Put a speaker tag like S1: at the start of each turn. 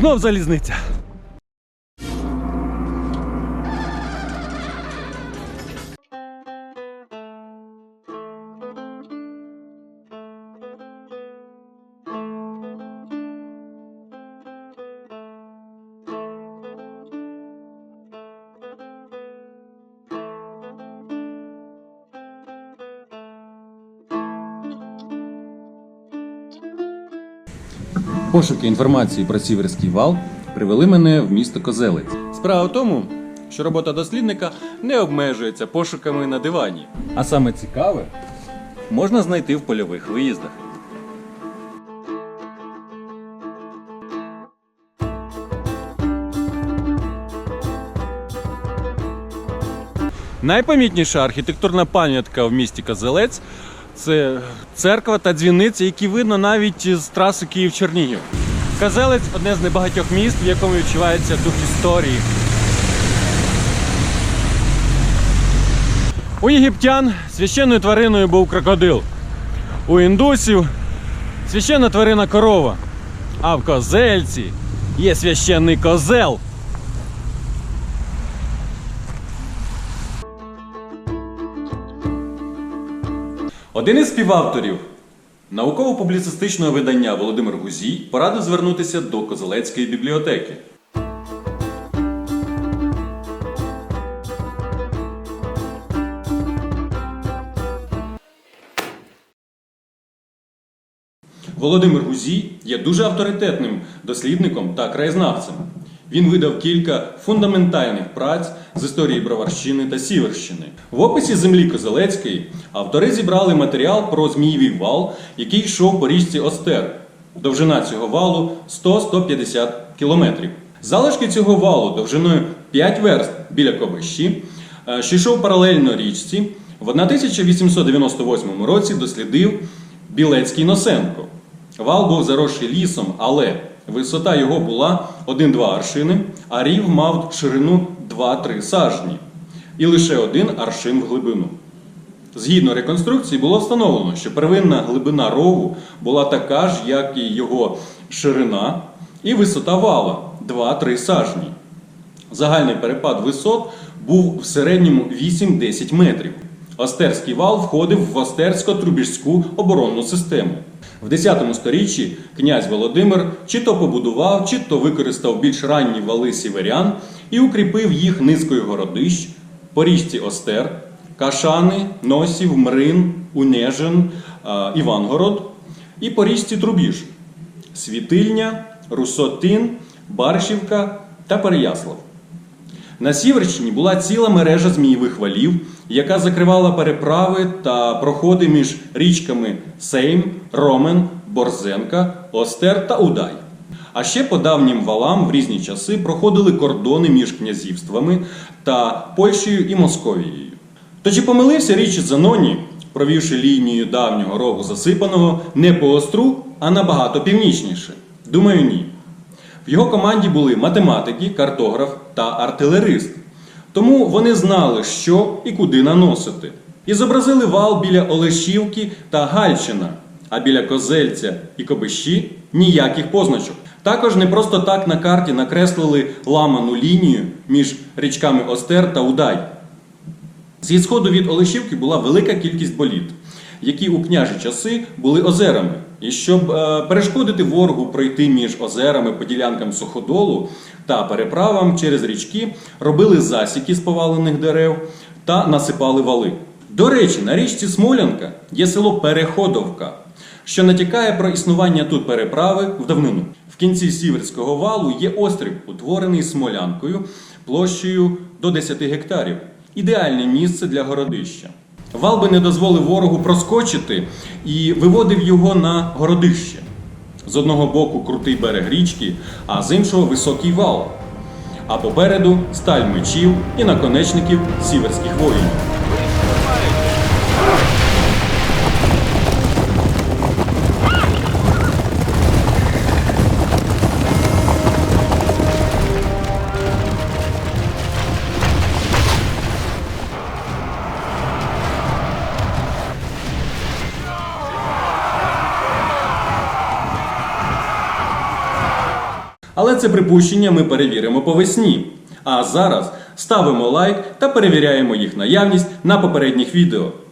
S1: Знов залізниця.
S2: Пошуки інформації про Сіверський вал привели мене в місто Козелець.
S1: Справа в тому, що робота дослідника не обмежується пошуками на дивані.
S2: А саме цікаве,
S1: Можна знайти в польових виїздах. Найпомітніша архітектурна пам'ятка в місті Козелець це церква та дзвіниця, які видно навіть з траси Київ-Чернігів. Козелець одне з небагатьох міст, в якому відчувається дух історії. У єгиптян священною твариною був крокодил. У індусів священна тварина корова. А в козельці є священний козел. Один із співавторів науково-публіцистичного видання Володимир Гузій порадив звернутися до Козелецької бібліотеки. Володимир Гузій є дуже авторитетним дослідником та краєзнавцем. Він видав кілька фундаментальних праць з історії Броварщини та Сіверщини. В описі землі Козелецької автори зібрали матеріал про Змієвий вал, який йшов по річці Остер. Довжина цього валу 100-150 кілометрів. Залишки цього валу довжиною 5 верст біля Ковищі, е, що йшов паралельно річці, в 1898 році дослідив Білецький Носенко. Вал був заросший лісом, але висота його була 1-2 аршини, а рів мав ширину 2-3 сажні і лише один аршин в глибину. Згідно реконструкції було встановлено, що первинна глибина рову була така ж, як і його ширина, і висота вала 2-3 сажні. Загальний перепад висот був в середньому 8-10 метрів. Остерський вал входив в Остерсько-Трубіжську оборонну систему. В 10 сторіччі князь Володимир чи то побудував, чи то використав більш ранні вали сіверян і укріпив їх низкою городищ по річці Остер, Кашани, Носів, Мрин, Унежин, Івангород і по річці Трубіж, Світильня, Русотин, Баршівка та Переяслав. На Сіверщині була ціла мережа змієвих валів, яка закривала переправи та проходи між річками Сейм, Ромен, Борзенка, Остер та Удай. А ще по давнім валам в різні часи проходили кордони між князівствами та Польщею і Московією. То чи помилився річ Заноні, провівши лінію давнього рогу засипаного не по остру, а набагато північніше? Думаю, ні. В його команді були математики, картограф та артилерист. Тому вони знали, що і куди наносити. І зобразили вал біля Олешівки та Гальчина, а біля Козельця і Кобищі ніяких позначок. Також не просто так на карті накреслили ламану лінію між річками Остер та Удай. Зі сходу від Олешівки була велика кількість боліт, які у княжі часи були озерами. І щоб е, перешкодити ворогу пройти між озерами по ділянкам суходолу та переправам через річки, робили засіки з повалених дерев та насипали вали. До речі, на річці Смолянка є село Переходовка, що натякає про існування тут переправи в давнину. В кінці сіверського валу є острів, утворений смолянкою площею до 10 гектарів. Ідеальне місце для городища. Вал би не дозволив ворогу проскочити і виводив його на городище. З одного боку крутий берег річки, а з іншого високий вал. А попереду сталь мечів і наконечників сіверських воїнів. Але це припущення ми перевіримо по весні. А зараз ставимо лайк та перевіряємо їх наявність на попередніх відео.